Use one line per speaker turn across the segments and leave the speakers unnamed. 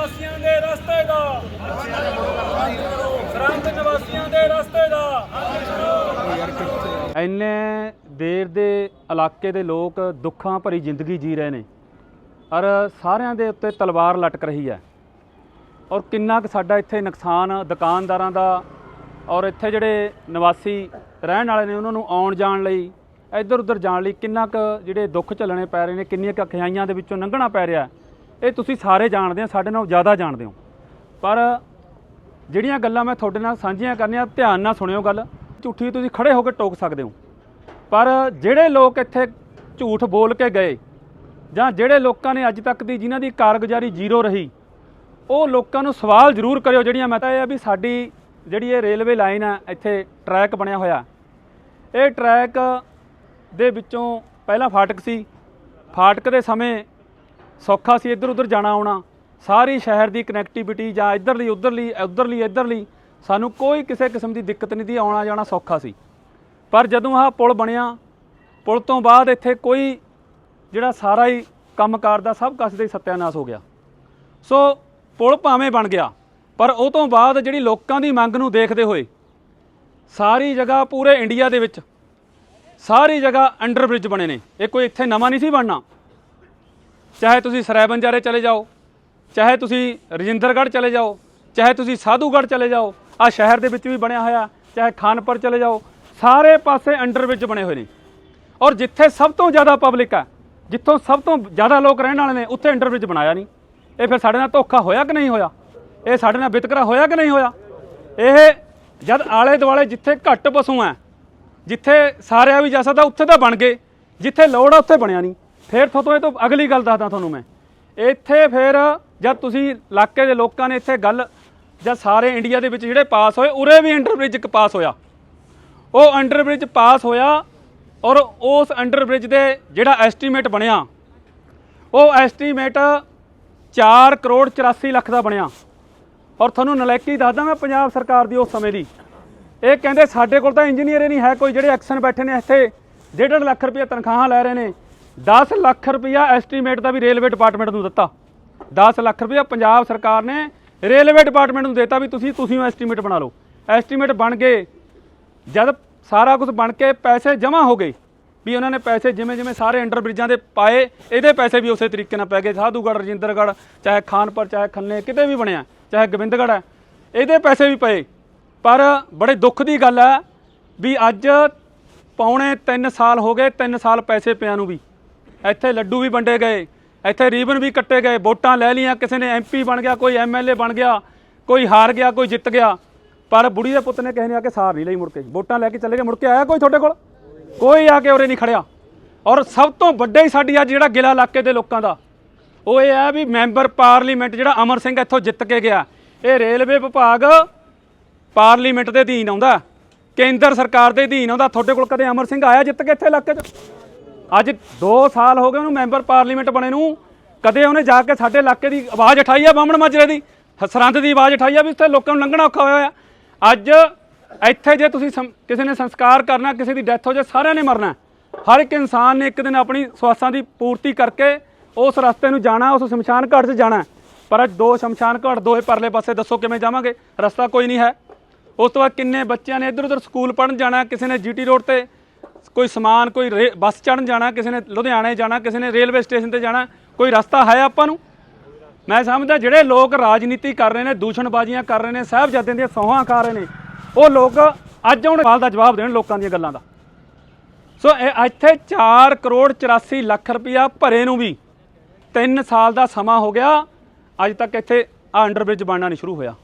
ਨਿਵਾਸੀਆਂ ਦੇ ਰਸਤੇ ਦਾ। ਸਰਹੰਦ ਨਿਵਾਸੀਆਂ ਦੇ ਰਸਤੇ ਦਾ।
ਇੰਨੇ ਦੇਰ ਦੇ ਇਲਾਕੇ ਦੇ ਲੋਕ ਦੁੱਖਾਂ ਭਰੀ ਜ਼ਿੰਦਗੀ ਜੀ ਰਹੇ ਨੇ। ਔਰ ਸਾਰਿਆਂ ਦੇ ਉੱਤੇ ਤਲਵਾਰ ਲਟਕ ਰਹੀ ਹੈ। ਔਰ ਕਿੰਨਾ ਕੁ ਸਾਡਾ ਇੱਥੇ ਨੁਕਸਾਨ ਦੁਕਾਨਦਾਰਾਂ ਦਾ ਔਰ ਇੱਥੇ ਜਿਹੜੇ ਨਿਵਾਸੀ ਰਹਿਣ ਵਾਲੇ ਨੇ, ਉਹਨਾਂ ਨੂੰ ਆਉਣ ਜਾਣ ਲਈ ਇੱਧਰ ਉੱਧਰ ਜਾਣ ਲਈ ਕਿੰਨਾ ਕੁ ਜਿਹੜੇ ਦੁੱਖ ਝੱਲਣੇ ਪੈ ਰਹੇ ਨੇ, ਕਿੰਨੀਆਂ ਕੁ ਖਿਆਈਆਂ ਦੇ ਵਿੱਚੋਂ ਲੰਘਣਾ ਪੈ ਰਿਹਾ ਇਹ ਤੁਸੀਂ ਸਾਰੇ ਜਾਣਦੇ ਹੋ, ਸਾਡੇ ਨਾਲੋਂ ਜ਼ਿਆਦਾ ਜਾਣਦੇ ਹੋ। ਪਰ ਜਿਹੜੀਆਂ ਗੱਲਾਂ ਮੈਂ ਤੁਹਾਡੇ ਨਾਲ ਸਾਂਝੀਆਂ ਕਰਨੀਆਂ, ਧਿਆਨ ਨਾਲ ਸੁਣਿਓ ਗੱਲ। ਝੂਠੀ ਤੁਸੀਂ ਖੜੇ ਹੋ ਕੇ ਟੋਕ ਸਕਦੇ ਹੋ। ਪਰ ਜਿਹੜੇ ਲੋਕ ਇੱਥੇ ਝੂਠ ਬੋਲ ਕੇ ਗਏ, ਜਾਂ ਜਿਹੜੇ ਲੋਕਾਂ ਨੇ ਅੱਜ ਤੱਕ ਦੀ ਜਿਨ੍ਹਾਂ ਦੀ ਕਾਰਗੁਜ਼ਾਰੀ ਜ਼ੀਰੋ ਰਹੀ, ਉਹ ਲੋਕਾਂ ਨੂੰ ਸਵਾਲ ਜ਼ਰੂਰ ਕਰਿਓ, ਜਿਹੜੀਆਂ ਮੈਂ ਤਾਂ ਇਹ ਆ ਵੀ ਸਾਡੀ ਜਿਹੜੀ ਇਹ ਰੇਲਵੇ ਲਾਈਨ ਆ, ਇੱਥੇ ਟਰੈਕ ਬਣਿਆ ਹੋਇਆ। ਇਹ ਟਰੈਕ ਦੇ ਵਿੱਚੋਂ ਪਹਿਲਾਂ ਫਾਟਕ ਸੀ। ਫਾਟਕ ਦੇ ਸਮੇਂ ਸੌਖਾ ਸੀ ਇੱਧਰ ਉੱਧਰ ਜਾਣਾ ਆਉਣਾ। ਸਾਰੀ ਸ਼ਹਿਰ ਦੀ ਕਨੈਕਟੀਵਿਟੀ ਜਾਂ ਇੱਧਰਲੀ, ਉੱਧਰਲੀ ਉੱਧਰਲੀ, ਇੱਧਰਲੀ, ਸਾਨੂੰ ਕੋਈ ਕਿਸੇ ਕਿਸਮ ਦੀ ਦਿੱਕਤ ਨਹੀਂ ਦੀ, ਆਉਣਾ ਜਾਣਾ ਸੌਖਾ ਸੀ। ਪਰ ਜਦੋਂ ਆਹ ਪੁਲ ਬਣਿਆ, ਪੁਲ ਤੋਂ ਬਾਅਦ ਇੱਥੇ ਕੋਈ ਜਿਹੜਾ ਸਾਰਾ ਹੀ ਕੰਮਕਾਰ ਦਾ ਸਭ ਕੁਛ ਦਾ ਹੀ ਸੱਤਿਆਨਾਸ਼ ਹੋ ਗਿਆ। ਸੋ ਪੁਲ ਭਾਵੇਂ ਬਣ ਗਿਆ, ਪਰ ਉਹ ਤੋਂ ਬਾਅਦ ਜਿਹੜੀ ਲੋਕਾਂ ਦੀ ਮੰਗ ਨੂੰ ਦੇਖਦੇ ਹੋਏ, ਸਾਰੀ ਜਗ੍ਹਾ ਪੂਰੇ ਇੰਡੀਆ ਦੇ ਵਿੱਚ, ਸਾਰੀ ਜਗ੍ਹਾ ਅੰਡਰ ਬ੍ਰਿਜ ਬਣੇ ਨੇ। ਇਹ ਕੋਈ ਇੱਥੇ ਨਵਾਂ ਨਹੀਂ ਸੀ ਬਣਨਾ। ਚਾਹੇ ਤੁਸੀਂ ਸਰਾਇਬੰਜਾਰੇ ਚਲੇ ਜਾਓ, ਚਾਹੇ ਤੁਸੀਂ ਰਜਿੰਦਰਗੜ੍ਹ ਚਲੇ ਜਾਓ, ਚਾਹੇ ਤੁਸੀਂ ਸਾਧੂਗੜ੍ਹ ਚਲੇ ਜਾਓ ਆ ਸ਼ਹਿਰ ਦੇ ਵਿੱਚ ਵੀ ਬਣਿਆ ਹੋਇਆ, ਚਾਹੇ ਖਾਨਪੁਰ ਚਲੇ ਜਾਓ, ਸਾਰੇ ਪਾਸੇ ਅੰਡਰ ਬ੍ਰਿਜ ਬਣੇ ਹੋਏ ਨੇ। ਔਰ ਜਿੱਥੇ ਸਭ ਤੋਂ ਜ਼ਿਆਦਾ ਪਬਲਿਕ ਹੈ, ਜਿੱਥੋਂ ਸਭ ਤੋਂ ਜ਼ਿਆਦਾ ਲੋਕ ਰਹਿਣ ਵਾਲੇ ਨੇ, ਉੱਥੇ ਅੰਡਰ ਬ੍ਰਿਜ ਬਣਾਇਆ ਨਹੀਂ। ਇਹ ਫਿਰ ਸਾਡੇ ਨਾਲ ਧੋਖਾ ਹੋਇਆ ਕਿ ਨਹੀਂ ਹੋਇਆ? ਇਹ ਸਾਡੇ ਨਾਲ ਵਿਤਕਰਾ ਹੋਇਆ ਕਿ ਨਹੀਂ ਹੋਇਆ? ਇਹ ਜਦ ਆਲੇ ਦੁਆਲੇ ਜਿੱਥੇ ਘੱਟ ਪਸ਼ੂ ਹੈ, ਜਿੱਥੇ ਸਾਰਿਆਂ ਵੀ ਜਾ ਸਕਦਾ, ਉੱਥੇ ਤਾਂ ਬਣ ਗਏ, ਜਿੱਥੇ ਲੋੜ ਆ ਉੱਥੇ ਬਣਿਆ ਨਹੀਂ। ਫਿਰ ਤੋਂ ਇਹ ਤੋਂ ਅਗਲੀ ਗੱਲ ਦੱਸਦਾ ਤੁਹਾਨੂੰ ਮੈਂ। ਇੱਥੇ ਫਿਰ ਜਦ ਤੁਸੀਂ ਇਲਾਕੇ ਦੇ ਲੋਕਾਂ ਨੇ ਇੱਥੇ ਗੱਲ ਜਾਂ ਸਾਰੇ ਇੰਡੀਆ ਦੇ ਵਿੱਚ ਜਿਹੜੇ ਪਾਸ ਹੋਏ, ਉਰੇ ਵੀ ਅੰਡਰ ਬ੍ਰਿਜ ਇੱਕ ਪਾਸ ਹੋਇਆ। ਉਹ ਅੰਡਰਬ੍ਰਿਜ ਪਾਸ ਹੋਇਆ ਔਰ ਉਸ ਅੰਡਰ ਬ੍ਰਿਜ ਦੇ ਜਿਹੜਾ ਐਸਟੀਮੇਟ ਬਣਿਆ, ਉਹ ਐਸਟੀਮੇਟ 4 ਕਰੋੜ 84 ਲੱਖ ਦਾ ਬਣਿਆ। ਔਰ ਤੁਹਾਨੂੰ ਨਲੈਕੀ ਦੱਸਦਾ ਮੈਂ ਪੰਜਾਬ ਸਰਕਾਰ ਦੀ ਉਸ ਸਮੇਂ ਦੀ। ਇਹ ਕਹਿੰਦੇ ਸਾਡੇ ਕੋਲ ਤਾਂ ਇੰਜੀਨੀਅਰ ਹੀ ਨਹੀਂ ਹੈ, ਕੋਈ ਜਿਹੜੇ ਐਕਸ਼ਨ ਬੈਠੇ ਨੇ ਇੱਥੇ 1.5 ਲੱਖ ਰੁਪਏ ਤਨਖਾਹਾਂ ਲੈ ਰਹੇ ਨੇ। 10 ਲੱਖ ਰੁਪਇਆ ਐਸਟੀਮੇਟ ਦਾ ਵੀ ਰੇਲਵੇ ਡਿਪਾਰਟਮੈਂਟ ਨੂੰ ਦਿੱਤਾ। 10 ਲੱਖ ਰੁਪਇਆ ਪੰਜਾਬ ਸਰਕਾਰ ਨੇ ਰੇਲਵੇ ਡਿਪਾਰਟਮੈਂਟ ਨੂੰ ਦਿੱਤਾ ਵੀ ਤੁਸੀਂ ਤੁਸੀਂ ਐਸਟੀਮੇਟ ਬਣਾ ਲਓ। ਐਸਟੀਮੇਟ ਬਣ ਗਏ। ਜਦ ਸਾਰਾ ਕੁਝ ਬਣ ਕੇ ਪੈਸੇ ਜਮ੍ਹਾਂ ਹੋ ਗਏ, ਵੀ ਉਹਨਾਂ ਨੇ ਪੈਸੇ ਜਿਵੇਂ ਜਿਵੇਂ ਸਾਰੇ ਅੰਡਰ ਬ੍ਰਿਜਾਂ ਦੇ ਪਾਏ, ਇਹਦੇ ਪੈਸੇ ਵੀ ਉਸੇ ਤਰੀਕੇ ਨਾਲ ਪੈ ਗਏ। ਸਾਧੂਗੜ੍ਹ, ਰਜਿੰਦਰਗੜ੍ਹ, ਚਾਹੇ ਖਾਨਪੁਰ ਚਾਹੇ ਖੰਨੇ, ਕਿਤੇ ਵੀ ਬਣਿਆ, ਚਾਹੇ ਗੋਬਿੰਦਗੜ੍ਹ ਹੈ, ਇਹਦੇ ਪੈਸੇ ਵੀ ਪਏ। ਪਰ ਬੜੇ ਦੁੱਖ ਦੀ ਗੱਲ ਹੈ ਵੀ ਅੱਜ ਪੌਣੇ 3 ਸਾਲ ਹੋ ਗਏ 3 ਸਾਲ ਪੈਸੇ ਪਿਆਂ ਨੂੰ ਵੀ। ਇੱਥੇ ਲੱਡੂ ਵੀ ਵੰਡੇ ਗਏ, ਇੱਥੇ ਰੀਬਨ ਵੀ ਕੱਟੇ ਗਏ, ਵੋਟਾਂ ਲੈ ਲਈਆਂ, ਕਿਸੇ ਨੇ ਐਮਪੀ ਬਣ ਗਿਆ, ਕੋਈ ਐਮਐਲਏ ਬਣ ਗਿਆ, ਕੋਈ ਹਾਰ ਗਿਆ, ਕੋਈ ਜਿੱਤ ਗਿਆ। ਪਰ ਬੁੜੀ ਦੇ ਪੁੱਤ ਨੇ ਕਿਸੇ ਨੇ ਆ ਕੇ ਸਾਰ ਨਹੀਂ ਲਈ ਮੁੜ ਕੇ। ਵੋਟਾਂ ਲੈ ਕੇ ਚਲੇ ਗਏ, ਮੁੜ ਕੇ ਆਇਆ ਕੋਈ ਤੁਹਾਡੇ ਕੋਲ? ਕੋਈ ਆ ਕੇ ਉਰੇ ਨਹੀਂ ਖੜਿਆ। ਔਰ ਸਭ ਤੋਂ ਵੱਡਾ ਹੀ ਸਾਡੀ ਅੱਜ ਜਿਹੜਾ ਗਿਲਾ ਇਲਾਕੇ ਦੇ ਲੋਕਾਂ ਦਾ, ਉਹ ਇਹ ਹੈ ਵੀ ਮੈਂਬਰ ਪਾਰਲੀਮੈਂਟ ਜਿਹੜਾ ਅਮਰ ਸਿੰਘ ਇੱਥੋਂ ਜਿੱਤ ਕੇ ਗਿਆ। ਇਹ ਰੇਲਵੇ ਵਿਭਾਗ ਪਾਰਲੀਮੈਂਟ ਦੇ ਅਧੀਨ ਆਉਂਦਾ, ਕੇਂਦਰ ਸਰਕਾਰ ਦੇ ਅਧੀਨ ਆਉਂਦਾ। ਤੁਹਾਡੇ ਕੋਲ ਕਦੇ ਅਮਰ ਸਿੰਘ ਆਇਆ ਜਿੱਤ ਕੇ ਇੱਥੇ ਇਲਾਕੇ 'ਚ? ਅੱਜ 2 ਸਾਲ ਹੋ ਗਏ ਉਹਨੂੰ ਮੈਂਬਰ ਪਾਰਲੀਮੈਂਟ ਬਣੇ ਨੂੰ। ਕਦੇ ਉਹਨੇ ਜਾ ਕੇ ਸਾਡੇ ਇਲਾਕੇ ਦੀ ਆਵਾਜ਼ ਉਠਾਈ ਆ ਬਾਹਮਣ ਮਾਜਰੇ ਦੀ? ਸਰੰਦ ਦੀ ਆਵਾਜ਼ ਉਠਾਈ ਆ ਵੀ ਇੱਥੇ ਲੋਕਾਂ ਨੂੰ ਲੰਘਣਾ ਔਖਾ ਹੋਇਆ ਆ। ਅੱਜ ਇੱਥੇ ਜੇ ਤੁਸੀਂ ਸੰ- ਕਿਸੇ ਨੇ ਸੰਸਕਾਰ ਕਰਨਾ, ਕਿਸੇ ਦੀ ਡੈਥ ਹੋ ਜਾਏ, ਸਾਰਿਆਂ ਨੇ ਮਰਨਾ। ਹਰ ਇੱਕ ਇਨਸਾਨ ਨੇ ਇੱਕ ਦਿਨ ਆਪਣੀ ਸਵਾਸਾਂ ਦੀ ਪੂਰਤੀ ਕਰਕੇ ਉਸ ਰਸਤੇ ਨੂੰ ਜਾਣਾ, ਉਸ ਸ਼ਮਸ਼ਾਨ ਘਾਟ 'ਚ ਜਾਣਾ। ਪਰ ਅੱਜ ਦੋ ਸ਼ਮਸ਼ਾਨ ਘਾਟ ਦੋਹੇ ਪਰਲੇ ਪਾਸੇ ਦੱਸੋ ਕਿਵੇਂ ਜਾਵਾਂਗੇ? ਰਸਤਾ ਕੋਈ ਨਹੀਂ ਹੈ। ਉਸ ਤੋਂ ਬਾਅਦ ਕਿੰਨੇ ਬੱਚਿਆਂ ਨੇ ਇੱਧਰ ਉੱਧਰ ਸਕੂਲ ਪੜ੍ਹਨ ਜਾਣਾ, ਕਿਸੇ ਨੇ ਜੀਟੀ ਰੋਡ ਤੇ ਕੋਈ ਸਮਾਨ, ਕੋਈ ਰੇ- ਬੱਸ ਚੜ੍ਹਨ ਜਾਣਾ, ਕਿਸੇ ਨੇ ਲੁਧਿਆਣੇ ਜਾਣਾ, ਕਿਸੇ ਨੇ ਰੇਲਵੇ ਸਟੇਸ਼ਨ ਤੇ ਜਾਣਾ, ਕੋਈ ਰਸਤਾ ਹੈ ਆਪਾਂ ਨੂੰ? ਮੈਂ ਸਮਝਦਾ ਜਿਹੜੇ ਲੋਕ ਰਾਜਨੀਤੀ ਕਰ ਰਹੇ ਨੇ, ਦੂਸ਼ਣਬਾਜ਼ੀਆਂ ਕਰ ਰਹੇ ਨੇ, ਸਾਹਿਬਜ਼ਾਦਿਆਂ ਦੀਆਂ ਸੌਹਾਂ ਖਾ ਰਹੇ ਨੇ, ਉਹ ਲੋਕ ਅੱਜ ਹੁਣ ਸਵਾਲ ਦਾ ਜਵਾਬ ਦੇਣ ਲੋਕਾਂ ਦੀਆਂ ਗੱਲਾਂ ਦਾ। ਸੋ ਇਹ ਇੱਥੇ 4 ਕਰੋੜ 84 ਲੱਖ ਰੁਪਇਆ ਭਰੇ ਨੂੰ ਵੀ 3 ਸਾਲ ਦਾ ਸਮਾਂ ਹੋ ਗਿਆ, ਅੱਜ ਤੱਕ ਇੱਥੇ ਆ ਅੰਡਰਬ੍ਰਿਜ ਬਣਨਾ ਨਹੀਂ ਸ਼ੁਰੂ ਹੋਇਆ।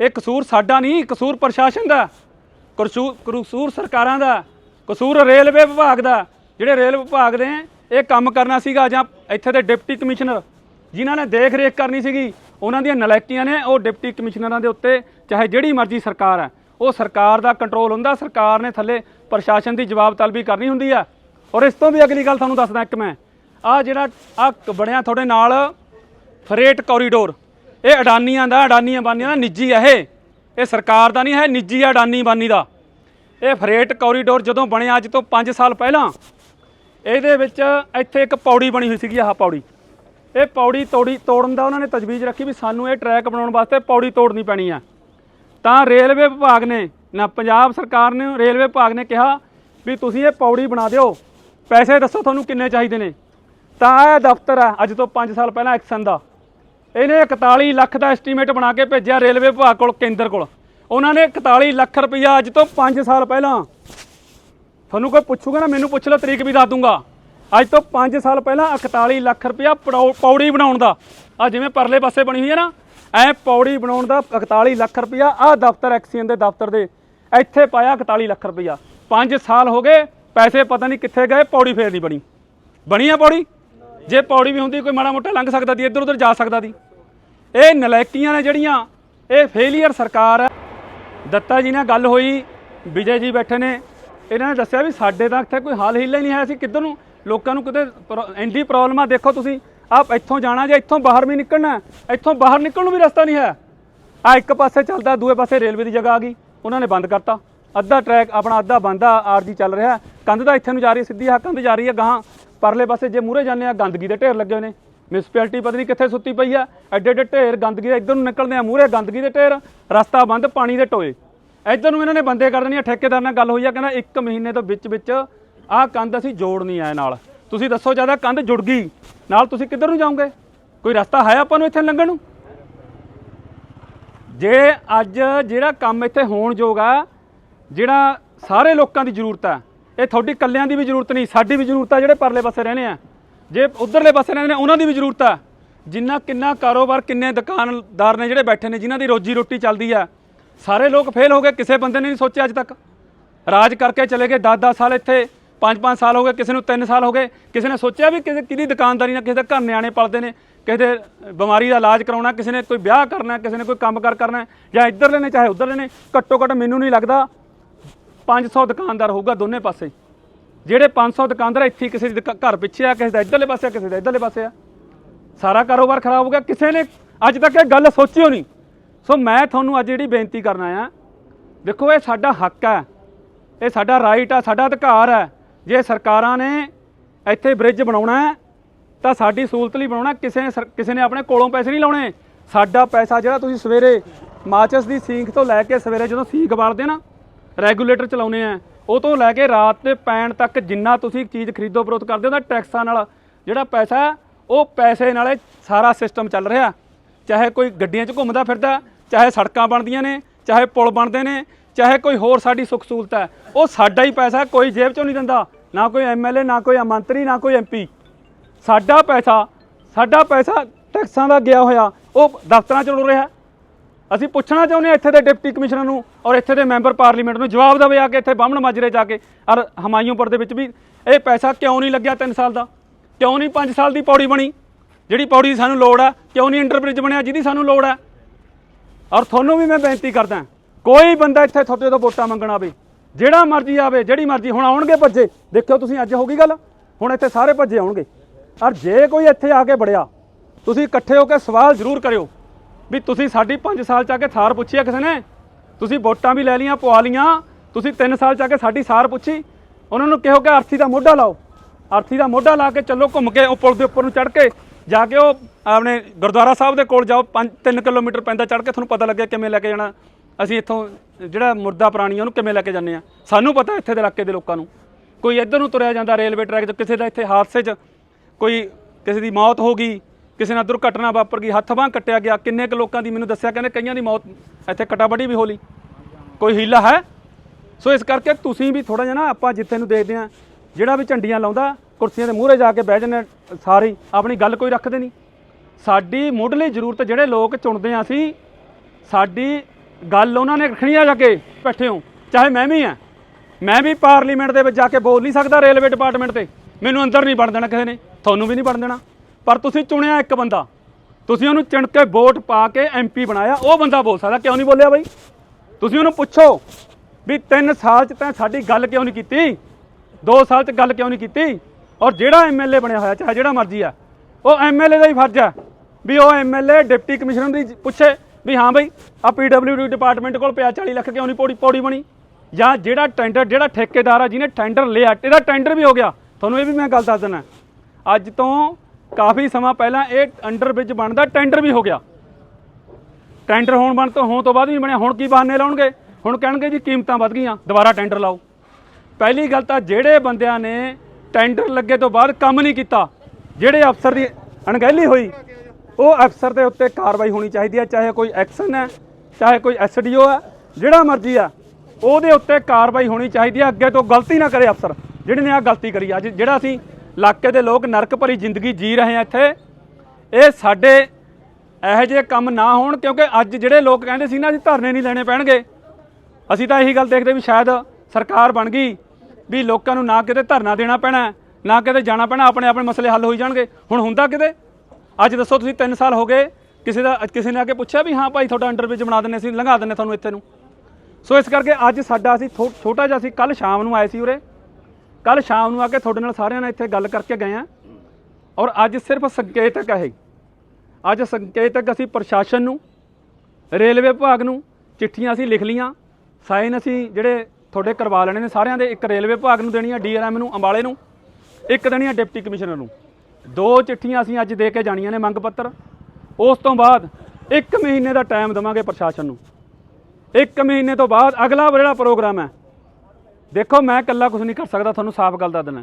ਇਹ ਕਸੂਰ ਸਾਡਾ ਨਹੀਂ, ਕਸੂਰ ਪ੍ਰਸ਼ਾਸਨ ਦਾ ਕਸੂਰ ਕਸੂਰ ਸਰਕਾਰਾਂ ਦਾ ਕਸੂਰ ਰੇਲਵੇ ਵਿਭਾਗ ਦਾ। ਜਿਹੜੇ ਰੇਲ ਵਿਭਾਗ ਦੇ ਇਹ ਕੰਮ ਕਰਨਾ ਸੀਗਾ ਜਾਂ ਇੱਥੇ ਦੇ ਡਿਪਟੀ ਕਮਿਸ਼ਨਰ, ਜਿਨ੍ਹਾਂ ਨੇ ਦੇਖ ਰੇਖ ਕਰਨੀ ਸੀਗੀ, ਉਹਨਾਂ ਦੀਆਂ ਨਲਾਇਕੀਆਂ ਨੇ ਉਹ ਡਿਪਟੀ ਕਮਿਸ਼ਨਰਾਂ ਦੇ ਉੱਤੇ, ਚਾਹੇ ਜਿਹੜੀ ਮਰਜ਼ੀ ਸਰਕਾਰ ਹੈ, ਉਹ ਸਰਕਾਰ ਦਾ ਕੰਟਰੋਲ ਹੁੰਦਾ, ਸਰਕਾਰ ਨੇ ਥੱਲੇ ਪ੍ਰਸ਼ਾਸਨ ਦੀ ਜਵਾਬ ਤਲਬੀ ਕਰਨੀ ਹੁੰਦੀ ਆ। ਔਰ ਇਸ ਤੋਂ ਵੀ ਅਗਲੀ ਗੱਲ ਤੁਹਾਨੂੰ ਦੱਸਦਾ ਇੱਕ ਮੈਂ। ਆ ਜਿਹੜਾ ਆ ਬਣਿਆ ਤੁਹਾਡੇ ਨਾਲ, ਫਰੇਟ ਕੋਰੀਡੋਰ ਇਹ ਅਡਾਨੀਆਂ ਦਾ ਅਡਾਨੀਆਂ ਅੰਬਾਨੀਆਂ ਦਾ ਨਿੱਜੀ ਹੈ ਇਹ। ਇਹ ਸਰਕਾਰ ਦਾ ਨਹੀਂ ਹੈ, ਨਿੱਜੀ ਹੈ ਅਡਾਨੀ ਅੰਬਾਨੀ ਦਾ। ਇਹ ਫਰੇਟ ਕੋਰੀਡੋਰ ਜਦੋਂ ਬਣਿਆ ਅੱਜ ਤੋਂ 5 ਸਾਲ ਪਹਿਲਾਂ, ਇਹਦੇ ਵਿੱਚ ਇੱਥੇ ਇੱਕ ਪੌੜੀ ਬਣੀ ਹੋਈ ਸੀਗੀ ਆਹ ਪੌੜੀ। ਇਹ ਪੌੜੀ ਤੋੜੀ ਤੋੜਨ ਦਾ ਉਹਨਾਂ ਨੇ ਤਜਵੀਜ਼ ਰੱਖੀ ਵੀ ਸਾਨੂੰ ਇਹ ਟਰੈਕ ਬਣਾਉਣ ਵਾਸਤੇ ਪੌੜੀ ਤੋੜਨੀ ਪੈਣੀ ਆ। ਤਾਂ ਰੇਲਵੇ ਵਿਭਾਗ ਨੇ, ਨਾ ਪੰਜਾਬ ਸਰਕਾਰ ਨੇ, ਰੇਲਵੇ ਵਿਭਾਗ ਨੇ ਕਿਹਾ ਵੀ ਤੁਸੀਂ ਇਹ ਪੌੜੀ ਬਣਾ ਦਿਓ। ਪੈਸੇ ਦੱਸੋ ਤੁਹਾਨੂੰ ਕਿੰਨੇ ਚਾਹੀਦੇ ਨੇ। ਤਾਂ ਇਹ ਦਫ਼ਤਰ ਆ, ਅੱਜ ਤੋਂ 5 ਸਾਲ ਪਹਿਲਾਂ ਐਕਸ਼ਨ ਦਾ। ਇਹਨੇ 41 ਲੱਖ ਦਾ ਐਸਟੀਮੇਟ ਬਣਾ ਕੇ ਭੇਜਿਆ ਰੇਲਵੇ ਵਿਭਾਗ ਕੋਲ, ਕੇਂਦਰ ਕੋਲ। ਉਹਨਾਂ ਨੇ 41 ਲੱਖ ਰੁਪਈਆ ਅੱਜ ਤੋਂ 5 ਸਾਲ ਪਹਿਲਾਂ। ਤੁਹਾਨੂੰ ਕੋਈ ਪੁੱਛੂਗਾ ਨਾ, ਮੈਨੂੰ ਪੁੱਛ ਲਓ, ਤਰੀਕ ਵੀ ਦੱਸ ਦੂੰਗਾ। ਅੱਜ ਤੋਂ 5 ਸਾਲ ਪਹਿਲਾਂ 41 ਲੱਖ ਰੁਪਇਆ ਪੜਾਉ- ਪੌੜੀ ਬਣਾਉਣ ਦਾ। ਆ ਜਿਵੇਂ ਪਰਲੇ ਪਾਸੇ ਬਣੀ ਹੋਈ ਹੈ ਨਾ, ਐ ਪੌੜੀ ਬਣਾਉਣ ਦਾ 41 ਲੱਖ ਰੁਪਇਆ ਆ ਦਫ਼ਤਰ ਐਕਸੀਅਨ ਦੇ ਦਫ਼ਤਰ ਦੇ, ਇੱਥੇ ਪਾਇਆ 41 ਲੱਖ ਰੁਪਇਆ 5 ਸਾਲ ਹੋ ਗਏ, ਪੈਸੇ ਪਤਾ ਨਹੀਂ ਕਿੱਥੇ ਗਏ, ਪੌੜੀ ਫੇਰ ਨਹੀਂ ਬਣੀ। ਬਣੀ ਆ ਪੌੜੀ? ਜੇ ਪੌੜੀ ਵੀ ਹੁੰਦੀ, ਕੋਈ ਮਾੜਾ ਮੋਟਾ ਲੰਘ ਸਕਦਾ ਦੀ ਇੱਧਰ ਉੱਧਰ ਜਾ ਸਕਦਾ ਦੀ ਇਹ ਨਲਾਇਕੀਆਂ ਨੇ ਜਿਹੜੀਆਂ, ਇਹ ਫੇਲੀਅਰ ਸਰਕਾਰ ਹੈ। ਦੱਤਾ ਜੀ ਨਾਲ ਗੱਲ ਹੋਈ ਵਿਜੇ ਜੀ ਬੈਠੇ ਨੇ। ਇਹਨਾਂ ਨੇ ਦੱਸਿਆ ਵੀ ਸਾਡੇ ਤਾਂ ਇੱਥੇ ਕੋਈ ਹਾਲ ਹੀਲਾ ਹੀ ਨਹੀਂ ਹੈ ਅਸੀਂ ਕਿੱਧਰ ਨੂੰ? ਲੋਕਾਂ ਨੂੰ ਕਿਤੇ ਪ੍ਰੋ- ਇੰਨੀ ਪ੍ਰੋਬਲਮ ਆ ਦੇਖੋ ਤੁਸੀਂ। ਆਪ ਇੱਥੋਂ ਜਾਣਾ ਜਾਂ ਇੱਥੋਂ ਬਾਹਰ ਵੀ ਨਿਕਲਣਾ ਇੱਥੋਂ ਬਾਹਰ ਨਿਕਲਣ ਨੂੰ ਵੀ ਰਸਤਾ ਨਹੀਂ ਹੈ। ਆ ਇੱਕ ਪਾਸੇ ਚੱਲਦਾ ਦੂਏ ਪਾਸੇ ਰੇਲਵੇ ਦੀ ਜਗ੍ਹਾ ਆ ਗਈ। ਉਹਨਾਂ ਨੇ ਬੰਦ ਕਰਤਾ। ਅੱਧਾ ਟਰੈਕ ਆਪਣਾ ਅੱਧਾ ਬੰਦ ਆ ਆਰਜੀ ਚੱਲ ਰਿਹਾ। ਕੰਧ ਤਾਂ ਇੱਥੇ ਨੂੰ ਜਾ ਰਹੀ ਹੈ, ਸਿੱਧੀ ਆ ਕੰਧ ਜਾ ਰਹੀ ਹੈ ਗਾਹਾਂ। ਪਰਲੇ ਪਾਸੇ ਜੇ ਮੂਹਰੇ ਜਾਂਦੇ ਆ ਗੰਦਗੀ ਦੇ ਢੇਰ ਲੱਗੇ ਹੋਏ ਨੇ। ਮਿਊਨਿਸਪੈਲਿਟੀ ਪਤਾ ਨਹੀਂ ਕਿੱਥੇ ਸੁੱਤੀ ਪਈ ਆ। ਐਡੇ ਐਡੇ ਢੇਰ ਗੰਦਗੀ ਦੇ ਇੱਧਰ ਨੂੰ ਨਿਕਲਦੇ ਆ, ਮੂਹਰੇ ਗੰਦਗੀ ਦੇ ਢੇਰ, ਰਸਤਾ ਬੰਦ, ਪਾਣੀ ਦੇ ਟੋਏ। ਇੱਧਰ ਨੂੰ ਇਹਨਾਂ ਨੇ ਬੰਦੇ ਕਰ ਦੇਣੀ ਆ, ਠੇਕੇਦਾਰ ਨਾਲ ਗੱਲ ਹੋਈ ਆ, ਕਹਿੰਦਾ ਇੱਕ ਮਹੀਨੇ ਤੋਂ ਵਿੱਚ ਵਿੱਚ ਆਹ ਕੰਧ ਅਸੀਂ ਜੋੜਨੀ ਆ ਇਹ ਨਾਲ। ਤੁਸੀਂ ਦੱਸੋ ਜ਼ਿਆਦਾ ਕੰਧ ਜੁੜ ਗਈ, ਨਾਲ ਤੁਸੀਂ ਕਿੱਧਰ ਨੂੰ ਜਾਓਗੇ? ਕੋਈ ਰਸਤਾ ਹੈ ਆਪਾਂ ਨੂੰ ਇੱਥੇ ਲੰਘਣ ਨੂੰ? ਜੇ ਅੱਜ ਜਿਹੜਾ ਕੰਮ ਇੱਥੇ ਹੋਣ ਯੋਗ ਆ, ਜਿਹੜਾ ਸਾਰੇ ਲੋਕਾਂ ਦੀ ਜ਼ਰੂਰਤ ਆ, ਇਹ ਤੁਹਾਡੀ ਕੱਲਿਆਂ ਦੀ ਵੀ ਜ਼ਰੂਰਤ ਨਹੀਂ, ਸਾਡੀ ਵੀ ਜ਼ਰੂਰਤ ਆ ਜਿਹੜੇ ਪਰਲੇ ਪਾਸੇ ਰਹਿੰਦੇ ਆ। ਜੇ ਉਧਰਲੇ ਪਾਸੇ ਰਹਿੰਦੇ ਨੇ, ਉਹਨਾਂ ਦੀ ਵੀ ਜ਼ਰੂਰਤ ਆ। ਜਿੰਨਾ ਕਿੰਨਾ ਕਾਰੋਬਾਰ, ਕਿੰਨੇ ਦੁਕਾਨਦਾਰ ਨੇ ਜਿਹੜੇ ਬੈਠੇ ਨੇ, ਜਿਨ੍ਹਾਂ ਦੀ ਰੋਜੀ ਰੋਟੀ ਚੱਲਦੀ ਆ। ਸਾਰੇ ਲੋਕ ਫੇਲ ਹੋ ਗਏ, ਕਿਸੇ ਬੰਦੇ ਨੇ ਨਹੀਂ ਸੋਚਿਆ ਅੱਜ ਤੱਕ। ਰਾਜ ਕਰਕੇ ਚਲੇ ਗਏ 10-10 ਸਾਲ ਇੱਥੇ 5-5 ਸਾਲ ਹੋ ਗਏ, ਕਿਸੇ ਨੂੰ 3 ਸਾਲ ਹੋ ਗਏ। ਕਿਸੇ ਨੇ ਸੋਚਿਆ ਵੀ ਕਿਸੇ, ਕਿਹਦੀ ਦੁਕਾਨਦਾਰੀ ਨਾਲ ਕਿਸੇ ਦੇ ਘਰ ਨਿਆਣੇ ਪਲਦੇ ਨੇ, ਕਿਸੇ ਦੇ ਬਿਮਾਰੀ ਦਾ ਇਲਾਜ ਕਰਾਉਣਾ, ਕਿਸੇ ਨੇ ਕੋਈ ਵਿਆਹ ਕਰਨਾ, ਕਿਸੇ ਨੇ ਕੋਈ ਕੰਮ ਕੰਮਕਾਰ ਕਰਨਾ ਜਾਂ ਇੱਧਰਲੇ ਨੇ, ਚਾਹੇ ਉੱਧਰਲੇ ਨੇ ਘੱਟੋ ਘੱਟ ਮੈਨੂੰ ਨਹੀਂ ਲੱਗਦਾ 500 ਦੁਕਾਨਦਾਰ ਹੋਊਗਾ ਦੋਨੇ ਪਾਸੇ। ਜਿਹੜੇ 500 ਦੁਕਾਨਦਾਰ ਇੱਥੇ ਕਿਸੇ ਦੀ ਦੁਕਾ- ਘਰ ਪਿੱਛੇ ਆ, ਕਿਸੇ ਦਾ ਇੱਧਰਲੇ ਪਾਸੇ ਆ, ਕਿਸੇ ਦਾ ਇੱਧਰਲੇ ਪਾਸੇ ਆ। ਸਾਰਾ ਕਾਰੋਬਾਰ ਖਰਾਬ ਹੋ ਗਿਆ। ਕਿਸੇ ਨੇ ਅੱਜ ਤੱਕ ਇਹ ਗੱਲ ਸੋਚੀ ਹੋਣੀ। ਸੋ ਮੈਂ ਤੁਹਾਨੂੰ ਅੱਜ ਜਿਹੜੀ ਬੇਨਤੀ ਕਰਨਾ ਆ ਦੇਖੋ ਇਹ ਸਾਡਾ ਹੱਕ ਹੈ। ਇਹ ਸਾਡਾ ਰਾਈਟ ਆ, ਸਾਡਾ ਅਧਿਕਾਰ ਹੈ। ਜੇ ਸਰਕਾਰਾਂ ਨੇ ਇੱਥੇ ਬ੍ਰਿਜ ਬਣਾਉਣਾ ਹੈ, ਤਾਂ ਸਾਡੀ ਸਹੂਲਤ ਲਈ ਬਣਾਉਣਾ ਕਿਸੇ ਨੇ ਸਰ- ਕਿਸੇ ਨੇ ਆਪਣੇ ਕੋਲੋਂ ਪੈਸੇ ਨਹੀਂ ਲਾਉਣੇ। ਸਾਡਾ ਪੈਸਾ ਜਿਹੜਾ ਤੁਸੀਂ ਸਵੇਰੇ ਮਾਚਸ ਦੀ ਸੀਖ ਤੋਂ ਲੈ ਕੇ ਸਵੇਰੇ ਜਦੋਂ ਸੀਖ ਬਾਲਦੇ ਨਾ, ਰੈਗੂਲੇਟਰ ਚਲਾਉਨੇ ਆ। ਉਹ ਤੋਂ ਲੈ ਕੇ ਰਾਤ ਤੇ ਪੈਣ ਤੱਕ ਜਿੰਨਾ ਤੁਸੀਂ ਚੀਜ਼ ਖਰੀਦੋ ਫਰੋਖਤ ਕਰਦੇ ਹੋ ਤਾਂ ਟੈਕਸਾਂ ਨਾਲ, ਜਿਹੜਾ ਪੈਸਾ ਉਹ ਪੈਸੇ ਨਾਲੇ ਸਾਰਾ ਸਿਸਟਮ ਚੱਲ ਰਿਹਾ। ਚਾਹੇ ਕੋਈ ਗੱਡੀਆਂ 'ਚ ਘੁੰਮਦਾ ਫਿਰਦਾ, ਚਾਹੇ ਸੜਕਾਂ ਬਣਦੀਆਂ ਨੇ, ਚਾਹੇ ਪੁਲ ਬਣਦੇ ਨੇ, ਚਾਹੇ ਕੋਈ ਹੋਰ ਸਾਡੀ ਸੁੱਖ ਸਹੂਲਤ ਹੈ, ਉਹ ਸਾਡਾ ਹੀ ਪੈਸਾ ਕੋਈ ਜੇਬ 'ਚੋਂ ਨਹੀਂ ਦਿੰਦਾ। ਨਾ ਕੋਈ ਐਮਐਲਏ ਨਾ ਕੋਈ ਮੰਤਰੀ ਨਾ ਕੋਈ ਐਮਪੀ ਸਾਡਾ ਪੈਸਾ ਸਾਡਾ ਪੈਸਾ ਟੈਕਸਾਂ ਦਾ ਗਿਆ ਹੋਇਆ, ਉਹ ਦਫ਼ਤਰਾਂ 'ਚ ਰੁਲ ਰਿਹਾ। ਅਸੀਂ ਪੁੱਛਣਾ ਚਾਹੁੰਦੇ ਹਾਂ ਇੱਥੇ ਦੇ ਡਿਪਟੀ ਕਮਿਸ਼ਨਰ ਨੂੰ ਔਰ ਇੱਥੇ ਦੇ ਮੈਂਬਰ ਪਾਰਲੀਮੈਂਟ ਨੂੰ, ਜਵਾਬ ਦੇਵੇ ਆ ਕੇ ਇੱਥੇ ਬਾਹਮਣ ਮਾਜਰੇ ਜਾ ਕੇ। ਔਰ ਹਮਾਇੂਪੁਰ ਦੇ ਵਿੱਚ ਵੀ ਇਹ ਪੈਸਾ ਕਿਉਂ ਨਹੀਂ ਲੱਗਿਆ 3 ਸਾਲ ਦਾ? ਕਿਉਂ ਨਹੀਂ 5 ਸਾਲ ਦੀ ਪੌੜੀ ਬਣੀ? ਜਿਹੜੀ ਪੌੜੀ ਦੀ ਸਾਨੂੰ ਲੋੜ ਆ, ਕਿਉਂ ਨਹੀਂ ਇੰਟਰਬ੍ਰਿਜ ਬਣਿਆ ਜਿਹਦੀ ਸਾਨੂੰ ਲੋੜ ਆ? ਔਰ ਤੁਹਾਨੂੰ ਵੀ ਮੈਂ ਬੇਨਤੀ ਕਰਦਾ ਕੋਈ ਬੰਦਾ ਇੱਥੇ ਤੁਹਾਡੇ ਤੋਂ ਵੋਟਾਂ ਮੰਗਣ ਆਵੇ, ਜਿਹੜਾ ਮਰਜ਼ੀ ਆਵੇ, ਜਿਹੜੀ ਮਰਜ਼ੀ ਹੁਣ ਆਉਣਗੇ ਭੱਜੇ। ਦੇਖਿਓ ਤੁਸੀਂ ਅੱਜ ਹੋ ਗਈ ਗੱਲ, ਹੁਣ ਇੱਥੇ ਸਾਰੇ ਭੱਜੇ ਆਉਣਗੇ। ਔਰ ਜੇ ਕੋਈ ਇੱਥੇ ਆ ਕੇ ਬੜਿਆ ਤੁਸੀਂ ਇਕੱਠੇ ਹੋ ਕੇ ਸਵਾਲ ਜ਼ਰੂਰ ਕਰਿਓ। ਵੀ ਤੁਸੀਂ ਸਾਡੀ 5 ਸਾਲ ਚ ਆ ਕੇ ਸਾਰ ਪੁੱਛੀ ਆ ਕਿਸੇ ਨੇ? ਤੁਸੀਂ ਵੋਟਾਂ ਵੀ ਲੈ ਲੀਆਂ ਪਵਾ ਲੀਆਂ ਤੁਸੀਂ 3 ਸਾਲ ਚ ਆ ਕੇ ਸਾਡੀ ਸਾਰ ਪੁੱਛੀ। ਉਹਨਾਂ ਨੂੰ ਕਿਹੋ ਕਿ ਅਰਥੀ ਦਾ ਮੋਢਾ ਲਾਓ। ਅਰਥੀ ਦਾ ਮੋਢਾ ਲਾ ਕੇ ਚੱਲੋ ਘੁੰਮ ਕੇ ਉਹ ਪੁਲ ਦੇ ਉੱਪਰ ਨੂੰ ਚੜ੍ਹ ਕੇ। ਜਾ ਕੇ ਉਹ ਆਪਣੇ ਗੁਰਦੁਆਰਾ ਸਾਹਿਬ ਦੇ ਕੋਲ ਜਾਓ। 5 3 ਕਿਲੋਮੀਟਰ ਪੈਂਦਾ ਚੜ੍ਹ ਕੇ, ਤੁਹਾਨੂੰ ਪਤਾ ਲੱਗਿਆ ਕਿਵੇਂ ਲੈ ਕੇ ਜਾਣਾ। ਅਸੀਂ ਇੱਥੋਂ ਜਿਹੜਾ ਮੁਰਦਾ ਪ੍ਰਾਣੀ ਆ, ਉਹਨੂੰ ਕਿਵੇਂ ਲੈ ਕੇ ਜਾਂਦੇ ਆ? ਸਾਨੂੰ ਪਤਾ ਇੱਥੇ ਦੇ ਇਲਾਕੇ ਦੇ ਲੋਕਾਂ ਨੂੰ। ਕੋਈ ਇੱਧਰ ਨੂੰ ਤੁਰਿਆ ਜਾਂਦਾ ਰੇਲਵੇ ਟਰੈਕ 'ਚ, ਕਿਸੇ ਦਾ ਇੱਥੇ ਹਾਦਸੇ 'ਚ ਕੋਈ, ਕਿਸੇ ਦੀ ਮੌਤ ਹੋ ਗਈ। ਕਿਸੇ ਨਾਲ ਦੁਰਘਟਨਾ ਵਾਪਰ ਗਈ, ਹੱਥ ਬਾਂਹ ਕੱਟਿਆ ਗਿਆ। ਕਿੰਨੇ ਕੁ ਲੋਕਾਂ ਦੀ ਮੈਨੂੰ ਦੱਸਿਆ, ਕਹਿੰਦੇ ਕਈਆਂ ਦੀ ਮੌਤ ਇੱਥੇ ਕਟਾਬੜੀ ਵੀ ਹੋ ਲਈ। ਕੋਈ ਹੀਲਾ ਹੈ? ਸੋ ਇਸ ਕਰਕੇ ਤੁਸੀਂ ਵੀ ਥੋੜਾ ਜਿਹਾ ਨਾ ਆਪਾਂ ਜਿੱਥੇ ਨੂੰ ਦੇਖਦੇ ਆ ਜਿਹੜਾ ਵੀ ਝੰਡੀਆਂ ਲਾਉਂਦਾ, ਕੁਰਸੀਆਂ ਦੇ ਮੂਹਰੇ ਜਾ ਕੇ ਬਹਿ ਜਾਂਦੇ ਸਾਰੇ ਆਪਣੀ ਗੱਲ ਕੋਈ ਰੱਖਦੇ ਨਹੀਂ। ਸਾਡੀ ਮੁੱਢਲੀ ਜ਼ਰੂਰਤ ਜਿਹੜੇ ਲੋਕ ਚੁਣਦੇ ਆ ਅਸੀਂ, ਸਾਡੀ ਗੱਲ ਉਹਨਾਂ ਨੇ ਰੱਖਣੀ ਆ ਜਾ ਕੇ ਬੈਠੇ ਹੋ ਚਾਹੇ ਮੈਂ ਵੀ ਆ ਮੈਂ ਵੀ ਪਾਰਲੀਮੈਂਟ ਦੇ ਵਿੱਚ ਜਾ ਕੇ ਬੋਲ ਨਹੀਂ ਸਕਦਾ ਰੇਲਵੇ ਡਿਪਾਰਟਮੈਂਟ ਤੇ। ਮੈਨੂੰ ਅੰਦਰ ਨਹੀਂ ਵੜਨ ਦੇਣਾ ਕਿਸੇ ਨੇ, ਤੁਹਾਨੂੰ ਵੀ ਨਹੀਂ ਵੜਨ ਦੇਣਾ। ਪਰ ਤੁਸੀਂ ਚੁਣਿਆ ਇੱਕ ਬੰਦਾ। ਤੁਸੀਂ ਉਹਨੂੰ ਚਿਣ ਕੇ ਵੋਟ ਪਾ ਕੇ ਐਮਪੀ ਬਣਾਇਆ। ਉਹ ਬੰਦਾ ਬੋਲ ਸਕਦਾ, ਕਿਉਂ ਨਹੀਂ ਬੋਲਿਆ ਬਾਈ? ਤੁਸੀਂ ਉਹਨੂੰ ਪੁੱਛੋ ਵੀ 3 ਸਾਲ ਚ ਤਾਂ ਸਾਡੀ ਗੱਲ ਕਿਉਂ ਨਹੀਂ ਕੀਤੀ? 2 ਸਾਲ ਚ ਗੱਲ ਕਿਉਂ ਨਹੀਂ ਕੀਤੀ? ਔਰ ਜਿਹੜਾ ਐਮਐਲਏ ਬਣਿਆ ਹੋਇਆ, ਚਾਹੇ ਜਿਹੜਾ ਮਰਜ਼ੀ ਆ, ਉਹ ਐਮਐਲਏ ਦਾ ਹੀ ਫਰਜ਼ ਆ ਵੀ ਉਹ ਐਮਐਲਏ ਡਿਪਟੀ ਕਮਿਸ਼ਨਰ ਦੀ ਪੁੱਛੇ ਵੀ ਹਾਂ ਬਈ ਆ ਪੀਡਬਲਯੂਡੀ ਡਿਪਾਰਟਮੈਂਟ ਕੋਲ ਪਿਆ 40 ਲੱਖ ਕਿਉਂ ਨਹੀਂ ਪੌੜੀ ਪੌੜੀ ਬਣੀ? ਜਾਂ ਜਿਹੜਾ ਟੈਂਡਰ, ਜਿਹੜਾ ਠੇਕੇਦਾਰ ਆ, ਜਿਹਨੇ ਟੈਂਡਰ ਲਿਆ, ਇਹਦਾ ਟੈਂਡਰ ਵੀ ਹੋ ਗਿਆ। ਤੁਹਾਨੂੰ ਇਹ ਵੀ ਮੈਂ ਗੱਲ ਦੱਸ ਦਿੰਦਾ। ਅੱਜ ਤੋਂ ਕਾਫੀ ਸਮਾਂ ਪਹਿਲਾਂ ਇਹ ਅੰਡਰ ਬ੍ਰਿਜ ਬਣਦਾ ਟੈਂਡਰ ਵੀ ਹੋ ਗਿਆ। ਟੈਂਡਰ ਹੋਣ ਬਣ ਤੋਂ, ਹੋਣ ਤੋਂ ਬਾਅਦ ਵੀ ਬਣਿਆ, ਹੁਣ ਕੀ ਬਹਾਨੇ ਲਾਉਣਗੇ? ਹੁਣ ਕਹਿਣਗੇ ਜੀ ਕੀਮਤਾਂ ਵੱਧ ਗਈਆਂ, ਦੁਬਾਰਾ ਟੈਂਡਰ ਲਾਓ। ਪਹਿਲੀ ਗੱਲ ਤਾਂ ਜਿਹੜੇ ਬੰਦਿਆਂ ਨੇ ਟੈਂਡਰ ਲੱਗੇ ਤੋਂ ਬਾਅਦ ਕੰਮ ਨਹੀਂ ਕੀਤਾ, ਜਿਹੜੇ ਅਫਸਰ ਦੀ ਅਣਗਹਿਲੀ ਹੋਈ, ਉਹ ਅਫਸਰ ਦੇ ਉੱਤੇ ਕਾਰਵਾਈ ਹੋਣੀ ਚਾਹੀਦੀ ਹੈ, ਚਾਹੇ ਕੋਈ ਐਕਸ਼ਨ ਹੈ, ਚਾਹੇ ਕੋਈ ਐਸਡੀਓ ਹੈ, ਜਿਹੜਾ ਮਰਜ਼ੀ ਆ ਉਹਦੇ ਉੱਤੇ ਕਾਰਵਾਈ ਹੋਣੀ ਚਾਹੀਦੀ ਹੈ, ਅੱਗੇ ਤੋਂ ਗਲਤੀ ਨਾ ਕਰੇ ਅਫਸਰ ਜਿਹੜੇ ਨੇ ਆ ਗਲਤੀ ਕਰੀ ਅੱਜ ਜਿਹੜਾ ਅਸੀਂ ਇਲਾਕੇ ਦੇ ਲੋਕ ਨਰਕ ਭਰੀ ਜ਼ਿੰਦਗੀ ਜੀ ਰਹੇ ਆ ਇੱਥੇ। ਇਹ ਸਾਡੇ ਇਹੋ ਜਿਹੇ ਕੰਮ ਨਾ ਹੋਣ ਕਿਉਂਕਿ ਅੱਜ ਜਿਹੜੇ ਲੋਕ ਕਹਿੰਦੇ ਸੀ ਨਾ, ਅਸੀਂ ਧਰਨੇ ਨਹੀਂ ਲੈਣੇ ਪੈਣਗੇ। ਅਸੀਂ ਤਾਂ ਇਹੀ ਗੱਲ ਦੇਖਦੇ ਵੀ ਸ਼ਾਇਦ ਸਰਕਾਰ ਬਣ ਗਈ ਵੀ ਲੋਕਾਂ ਨੂੰ ਨਾ ਕਿਤੇ ਧਰਨਾ ਦੇਣਾ ਪੈਣਾ, ਨਾ ਕਿਤੇ ਜਾਣਾ ਪੈਣਾ, ਆਪਣੇ ਆਪਣੇ ਮਸਲੇ ਹੱਲ ਹੋਈ ਜਾਣਗੇ। ਹੁਣ ਹੁੰਦਾ ਕਿਤੇ? ਅੱਜ ਦੱਸੋ ਤੁਸੀਂ 3 ਸਾਲ ਹੋ ਗਏ, ਕਿਸੇ ਦਾ, ਕਿਸੇ ਨੇ ਆ ਕੇ ਪੁੱਛਿਆ ਵੀ ਹਾਂ ਭਾਈ ਤੁਹਾਡਾ ਅੰਡਰ ਬਣਾ ਦਿੰਨੇ ਅਸੀਂ ਲੰਘਾ ਦਿੰਨੇ ਤੁਹਾਨੂੰ ਇੱਥੇ ਨੂੰ। ਸੋ ਇਸ ਕਰਕੇ ਅੱਜ ਸਾਡਾ ਅਸੀਂ ਥੋ- ਛੋਟਾ ਜਿਹਾ ਅਸੀਂ ਕੱਲ ਸ਼ਾਮ ਨੂੰ ਆਏ ਸੀ ਉਰੇ। ਕੱਲ ਸ਼ਾਮ ਨੂੰ ਆ ਕੇ ਤੁਹਾਡੇ ਨਾਲ ਸਾਰਿਆਂ ਨਾਲ ਇੱਥੇ ਗੱਲ ਕਰਕੇ ਗਏ ਆ ਔਰ ਅੱਜ ਸਿਰਫ ਸੰਕੇਤਕ ਹੈ ਇਹ। ਅੱਜ ਸੰਕੇਤਕ ਅਸੀਂ ਪ੍ਰਸ਼ਾਸਨ ਨੂੰ, ਰੇਲਵੇ ਵਿਭਾਗ ਨੂੰ ਚਿੱਠੀਆਂ ਅਸੀਂ ਲਿਖ ਲੀਆਂ ਸਾਈਨ ਅਸੀਂ ਜਿਹੜੇ ਤੁਹਾਡੇ ਕਰਵਾ ਲੈਣੇ ਨੇ ਸਾਰਿਆਂ ਦੇ, ਇੱਕ ਰੇਲਵੇ ਵਿਭਾਗ ਨੂੰ ਦੇਣੀ ਆ ਡੀਆਰਐਮ ਨੂੰ, ਅੰਬਾਲੇ ਨੂੰ, ਇੱਕ ਦੇਣੀ ਆ ਡਿਪਟੀ ਕਮਿਸ਼ਨਰ ਨੂੰ। ਦੋ ਚਿੱਠੀਆਂ ਅਸੀਂ ਅੱਜ ਦੇ ਕੇ ਜਾਣੀਆਂ ਨੇ ਮੰਗ ਪੱਤਰ। ਉਸ ਤੋਂ ਬਾਅਦ ਇੱਕ ਮਹੀਨੇ ਦਾ ਟਾਈਮ ਦੇਵਾਂਗੇ ਪ੍ਰਸ਼ਾਸਨ ਨੂੰ। ਇੱਕ ਮਹੀਨੇ ਤੋਂ ਬਾਅਦ ਅਗਲਾ ਜਿਹੜਾ ਪ੍ਰੋਗਰਾਮ ਹੈ ਦੇਖੋ ਮੈਂ ਇਕੱਲਾ ਕੁਝ ਨਹੀਂ ਕਰ ਸਕਦਾ, ਤੁਹਾਨੂੰ ਸਾਫ਼ ਗੱਲ ਦੱਸ ਦਿੰਦਾ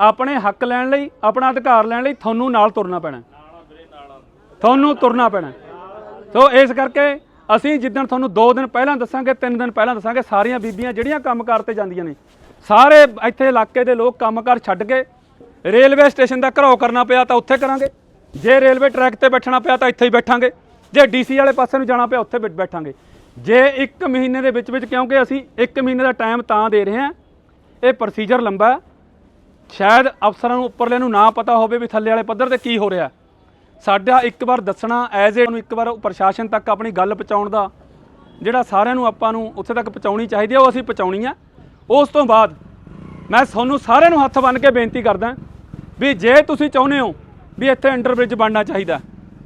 ਆਪਣੇ ਹੱਕ ਲੈਣ ਲਈ, ਆਪਣਾ ਅਧਿਕਾਰ ਲੈਣ ਲਈ ਤੁਹਾਨੂੰ ਨਾਲ ਤੁਰਨਾ ਪੈਣਾ। ਤੁਹਾਨੂੰ ਤੁਰਨਾ ਪੈਣਾ। ਸੋ ਇਸ ਕਰਕੇ ਅਸੀਂ ਜਿੱਦਣ ਤੁਹਾਨੂੰ 2 ਦਿਨ ਪਹਿਲਾਂ ਦੱਸਾਂਗੇ 3 ਦਿਨ ਪਹਿਲਾਂ ਦੱਸਾਂਗੇ, ਸਾਰੀਆਂ ਬੀਬੀਆਂ ਜਿਹੜੀਆਂ ਕੰਮਕਾਰ ਤੇ ਜਾਂਦੀਆਂ ਨੇ, ਸਾਰੇ ਇੱਥੇ ਇਲਾਕੇ ਦੇ ਲੋਕ ਕੰਮਕਾਰ ਛੱਡ ਕੇ ਰੇਲਵੇ ਸਟੇਸ਼ਨ ਦਾ ਘਰਾਓ ਕਰਨਾ ਪਿਆ ਤਾਂ ਉੱਥੇ ਕਰਾਂਗੇ। ਜੇ ਰੇਲਵੇ ਟਰੈਕ ਤੇ ਬੈਠਣਾ ਪਿਆ ਤਾਂ ਇੱਥੇ ਹੀ ਬੈਠਾਂਗੇ। ਜੇ ਡੀਸੀ ਵਾਲੇ ਪਾਸੇ ਨੂੰ ਜਾਣਾ ਪਿਆ, ਉੱਥੇ ਬੈ- ਬੈਠਾਂਗੇ। ਜੇ 1 ਮਹੀਨੇ ਦੇ ਵਿੱਚ ਵਿੱਚ ਕਿਉਂਕਿ ਅਸੀਂ 1 ਮਹੀਨੇ ਦਾ ਟਾਈਮ ਤਾਂ ਦੇ ਰਹੇ ਹਾਂ, ਇਹ ਪ੍ਰੋਸੀਜਰ ਲੰਬਾ ਸ਼ਾਇਦ ਅਫਸਰਾਂ ਨੂੰ, ਉੱਪਰਲੇ ਨੂੰ ਨਾ ਪਤਾ ਹੋਵੇ ਵੀ ਥੱਲੇ ਵਾਲੇ ਪੱਧਰ ਤੇ ਕੀ ਹੋ ਰਿਹਾ। ਸਾਡਾ ਇੱਕ ਵਾਰ ਦੱਸਣਾ ਐਜ਼ ਏ ਨੂੰ ਇੱਕ ਵਾਰ ਪ੍ਰਸ਼ਾਸਨ ਤੱਕ ਆਪਣੀ ਗੱਲ ਪਹੁੰਚਾਉਣ ਦਾ, ਜਿਹੜਾ ਸਾਰਿਆਂ ਨੂੰ ਆਪਾਂ ਨੂੰ ਉੱਥੇ ਤੱਕ ਪਹੁੰਚਾਉਣੀ ਚਾਹੀਦੀ ਹੈ, ਉਹ ਅਸੀਂ ਪਹੁੰਚਾਉਣੀ ਆ ਉਸ ਤੋਂ ਬਾਅਦ ਮੈਂ ਤੁਹਾਨੂੰ ਸਾਰਿਆਂ ਨੂੰ ਹੱਥ ਬੰਨ੍ਹ ਕੇ ਬੇਨਤੀ ਕਰਦਾ ਵੀ ਜੇ ਤੁਸੀਂ ਚਾਹੁੰਦੇ ਹੋ ਵੀ ਇੱਥੇ ਅੰਡਰ ਬ੍ਰਿਜ ਬਣਨਾ ਚਾਹੀਦਾ,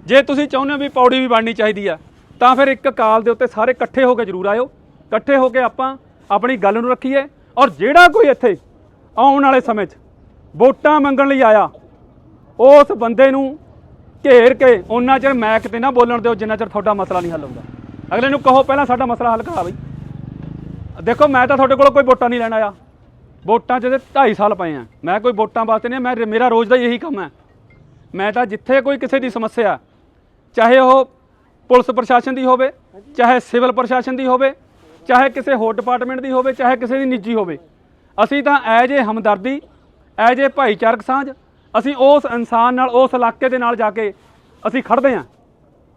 ਜੇ ਤੁਸੀਂ ਚਾਹੁੰਦੇ ਹੋ ਵੀ ਪੌੜੀ ਵੀ ਬਣਨੀ ਚਾਹੀਦੀ ਆ ਤਾਂ ਫਿਰ ਇੱਕ ਕਾਲ ਦੇ ਉੱਤੇ ਸਾਰੇ ਇਕੱਠੇ ਹੋ ਕੇ ਜ਼ਰੂਰ ਆਇਓ। ਇਕੱਠੇ ਹੋ ਕੇ ਆਪਾਂ ਆਪਣੀ ਗੱਲ ਨੂੰ ਰੱਖੀਏ ਔਰ ਜਿਹੜਾ ਕੋਈ ਇੱਥੇ ਆਉਣ ਵਾਲੇ ਸਮੇਂ 'ਚ ਵੋਟਾਂ ਮੰਗਣ ਲਈ ਆਇਆ, ਉਸ ਬੰਦੇ ਨੂੰ ਘੇਰ ਕੇ ਉਹਨਾਂ ਚਿਰ ਮੈਕ ਤੇ ਨਾ ਬੋਲਣ ਦਿਓ ਜਿੰਨਾ ਚਿਰ ਤੁਹਾਡਾ ਮਸਲਾ ਨਹੀਂ ਹੱਲ ਹੁੰਦਾ। ਅਗਲੇ ਨੂੰ ਕਹੋ ਪਹਿਲਾਂ ਸਾਡਾ ਮਸਲਾ ਹੱਲ ਕਰਾ ਬਈ। ਦੇਖੋ ਮੈਂ ਤਾਂ ਤੁਹਾਡੇ ਕੋਲ ਕੋਈ ਵੋਟਾਂ ਨਹੀਂ ਲੈਣ ਆਇਆ। ਵੋਟਾਂ 'ਚ ਤੇ 2.5 ਸਾਲ ਪਏ ਆ। ਮੈਂ ਕੋਈ ਵੋਟਾਂ ਵਾਸਤੇ ਨਹੀਂ, ਮੈਂ ਮੇਰਾ ਰੋਜ਼ ਦਾ ਇਹੀ ਕੰਮ ਹੈ। ਮੈਂ ਤਾਂ ਜਿੱਥੇ ਕੋਈ ਕਿਸੇ ਦੀ ਸਮੱਸਿਆ, ਚਾਹੇ ਉਹ ਪੁਲਿਸ ਪ੍ਰਸ਼ਾਸਨ ਦੀ ਹੋਵੇ, ਚਾਹੇ ਸਿਵਲ ਪ੍ਰਸ਼ਾਸਨ ਦੀ ਹੋਵੇ, ਚਾਹੇ ਕਿਸੇ ਹੋਰ ਡਿਪਾਰਟਮੈਂਟ ਦੀ ਹੋਵੇ, ਚਾਹੇ ਕਿਸੇ ਦੀ ਨਿੱਜੀ ਹੋਵੇ। ਅਸੀਂ ਤਾਂ ਐਜ ਏ ਹਮਦਰਦੀ ਐਜ ਏ ਭਾਈਚਾਰਕ ਸਾਂਝ, ਅਸੀਂ ਉਸ ਇਨਸਾਨ ਨਾਲ, ਉਸ ਇਲਾਕੇ ਦੇ ਨਾਲ ਜਾ ਕੇ ਅਸੀਂ ਖੜਦੇ ਹਾਂ।